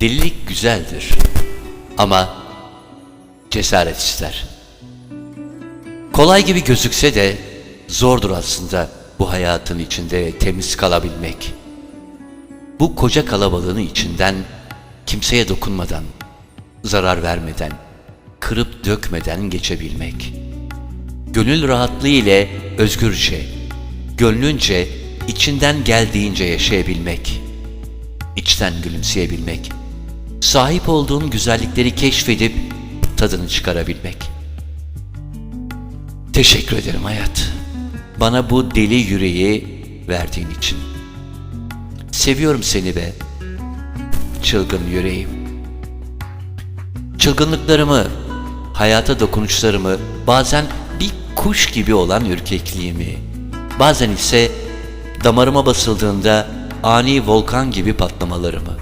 Delilik güzeldir ama cesaret ister. Kolay gibi gözükse de zordur aslında bu hayatın içinde temiz kalabilmek. Bu koca kalabalığın içinden kimseye dokunmadan, zarar vermeden, kırıp dökmeden geçebilmek. Gönül rahatlığı ile özgürce, gönlünce, içinden geldiğince yaşayabilmek. içten gülümseyebilmek. Sahip olduğun güzellikleri keşfedip tadını çıkarabilmek. Teşekkür ederim hayat. Bana bu deli yüreği verdiğin için. Seviyorum seni be. Çılgın yüreğim. Çılgınlıklarımı, hayata dokunuşlarımı, bazen bir kuş gibi olan ürkekliğimi, bazen ise damarıma basıldığında ani volkan gibi patlamalarımı,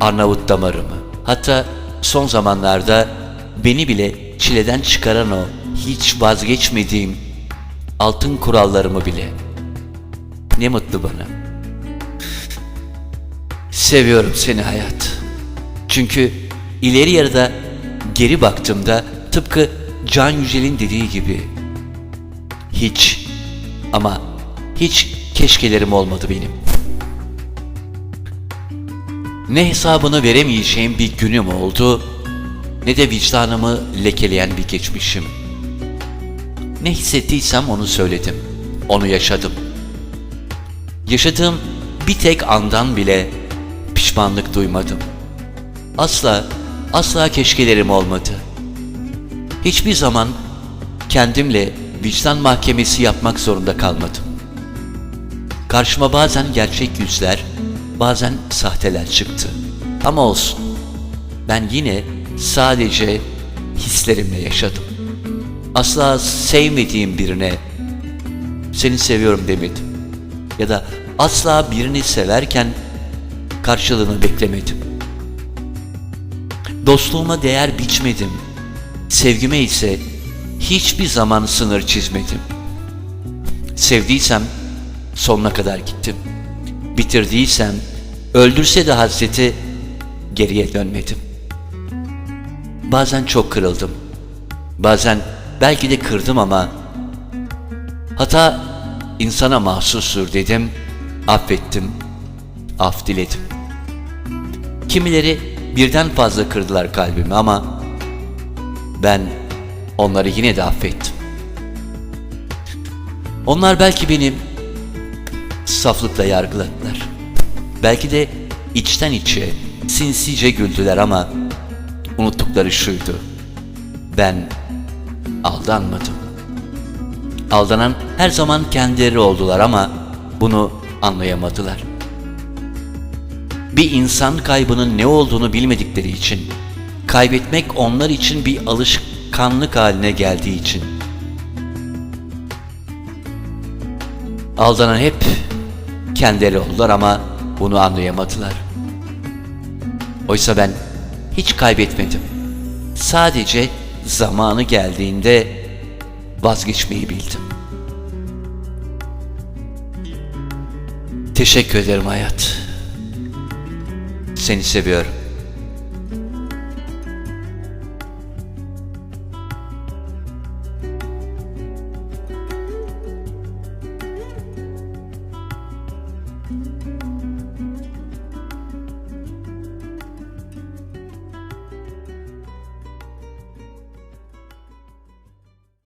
Arnavut damarımı, hatta son zamanlarda beni bile çileden çıkaran o hiç vazgeçmediğim altın kurallarımı bile. Ne mutlu bana. Seviyorum seni hayat. Çünkü ileri yarıda geri baktığımda tıpkı Can Yücel'in dediği gibi hiç ama hiç keşkelerim olmadı benim. Ne hesabını veremeyeceğim bir günüm oldu ne de vicdanımı lekeleyen bir geçmişim. Ne hissettiysem onu söyledim. Onu yaşadım. Yaşadığım bir tek andan bile pişmanlık duymadım. Asla, asla keşkelerim olmadı. Hiçbir zaman kendimle vicdan mahkemesi yapmak zorunda kalmadım. Karşıma bazen gerçek yüzler, bazen sahteler çıktı. Ama olsun. Ben yine sadece hislerimle yaşadım. Asla sevmediğim birine seni seviyorum demedim. Ya da asla birini severken karşılığını beklemedim. Dostluğuma değer biçmedim. Sevgime ise hiçbir zaman sınır çizmedim. Sevdiysem sonuna kadar gittim. Bitirdiysem öldürse de hasreti geriye dönmedim. Bazen çok kırıldım. Bazen belki de kırdım ama hata insana mahsustur dedim, affettim, af diledim. Kimileri birden fazla kırdılar kalbimi ama ben onları yine de affettim. Onlar belki benim saflıkla yargıladılar. Belki de içten içe sinsice güldüler ama unuttukları şuydu. Ben aldanmadım. Aldanan her zaman kendileri oldular ama bunu anlayamadılar. Bir insan kaybının ne olduğunu bilmedikleri için, kaybetmek onlar için bir alışkanlık haline geldiği için, aldanan hep kendileri oldular ama bunu anlayamadılar. Oysa ben hiç kaybetmedim. Sadece zamanı geldiğinde vazgeçmeyi bildim. Teşekkür ederim hayat. Seni seviyorum.